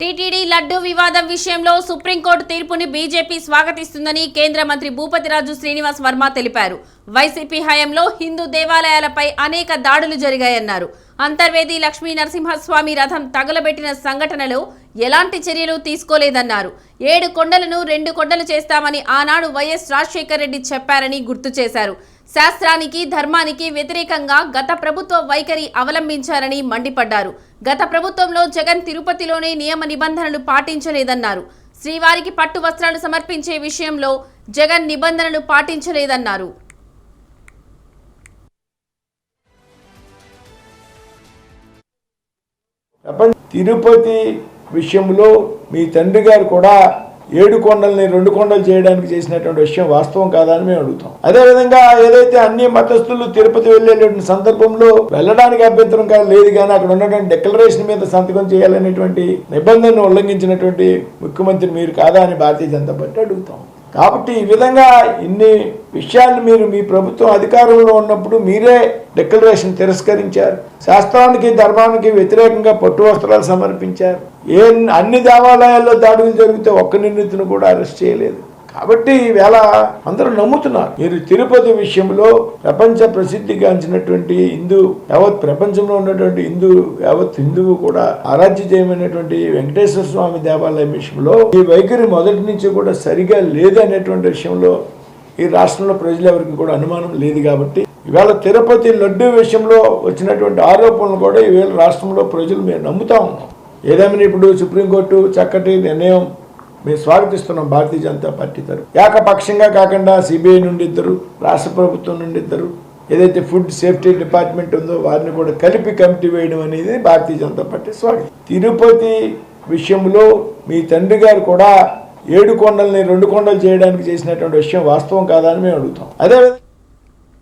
TTD laddu వివాదం విషయంలో supreme court తీర్పుని బీజేపీ స్వాగతిస్తుందని కేంద్ర మంత్రి భూపతిరాజు శ్రీనివాస్ వర్మ తెలిపారు. వైసీపీ హయాంలో హిందూ దేవాలయాలపై అనేక దాడులు జరిగాయన్నారు. అంతర్వేది లక్ష్మీ నరసింహస్వామి రథం తగులబెట్టిన సంఘటనలో ఎలాంటి చర్యలు తీసుకోలేదన్నారు. ఏడు కొండలను రెండు కొండలు చేస్తామని ఆనాడు వైఎస్ రాజశేఖర్ రెడ్డి చెప్పారని గుర్తు చేశారు. శాస్త్రానికి ధర్మానికి వ్యతిరేకంగా గత ప్రభుత్వ వైఖరి అవలంబించారని మండిపడ్డారు. గత ప్రభుత్వంలో జగన్ తిరుపతిలోనే నియమ నిబంధనలు పాటించలేదన్నారు. శ్రీవారికి పట్టు వస్త్రాలు సమర్పించే విషయంలో జగన్ నిబంధనలు పాటించలేదన్నారు. తిరుపతి విషయంలో మీ తండ్రి గారు కూడా ఏడు కొండల్ని రెండు కొండలు చేయడానికి చేసినటువంటి విషయం వాస్తవం కాదని మేము అడుగుతాం. అదేవిధంగా ఏదైతే అన్ని మతస్థులు తిరుపతి వెళ్ళేటువంటి సందర్భంలో వెళ్ళడానికి అభ్యంతరం కాదు లేదు కానీ అక్కడ ఉన్నటువంటి డిక్లరేషన్ మీద సంతకం చేయాలనేటువంటి నిబంధనను ఉల్లంఘించినటువంటి ముఖ్యమంత్రి మీరు కాదా అని భారతీయ జనతా పార్టీ అడుగుతాం. కాబట్టి ఈ విధంగా ఇన్ని విషయాలు మీరు మీ ప్రభుత్వం అధికారంలో ఉన్నప్పుడు మీరే డిక్లరేషన్ తిరస్కరించారు. శాస్త్రానికి ధర్మానికి వ్యతిరేకంగా పట్టు వస్త్రాలు సమర్పించారు. ఏ అన్ని దేవాలయాల్లో దాడులు జరిగితే ఒక్క నిందితును కూడా అరెస్ట్ చేయలేదు. కాబట్టి ఈవేళ అందరూ నమ్ముతున్నారు. మీరు తిరుపతి విషయంలో ప్రపంచ ప్రసిద్ధిగాంచినటువంటి హిందూ యావత్ ప్రపంచంలో ఉన్నటువంటి హిందూ యావత్ హిందువు కూడా ఆరాధ్య చేయమైనటువంటి వెంకటేశ్వర స్వామి దేవాలయం విషయంలో ఈ వైఖరి మొదటి నుంచి కూడా సరిగా లేదు అనేటువంటి విషయంలో ఈ రాష్ట్రంలో ప్రజలు ఎవరికి కూడా అనుమానం లేదు కాబట్టి ఇవాళ తిరుపతి లడ్డు విషయంలో వచ్చినటువంటి ఆరోపణలు కూడా ఈవేళ రాష్ట్రంలో ప్రజలు మేము నమ్ముతా ఉన్నాం. ఏదేమైనా ఇప్పుడు సుప్రీంకోర్టు చక్కటి నిర్ణయం మేము స్వాగతిస్తున్నాం భారతీయ జనతా పార్టీ తరఫు ఏకపక్షంగా కాకుండా సిబిఐ నుండి ఇద్దరు రాష్ట్ర ప్రభుత్వం నుండి ఇద్దరు ఏదైతే ఫుడ్ సేఫ్టీ డిపార్ట్మెంట్ ఉందో వారిని కూడా కలిపి కమిటీ వేయడం అనేది భారతీయ జనతా పార్టీ స్వాగతం. తిరుపతి విషయంలో మీ తండ్రి గారు కూడా ఏడు కొండల్ని రెండు కొండలు చేయడానికి చేసినటువంటి విషయం వాస్తవం కాదని మేము అడుగుతాం. అదేవిధంగా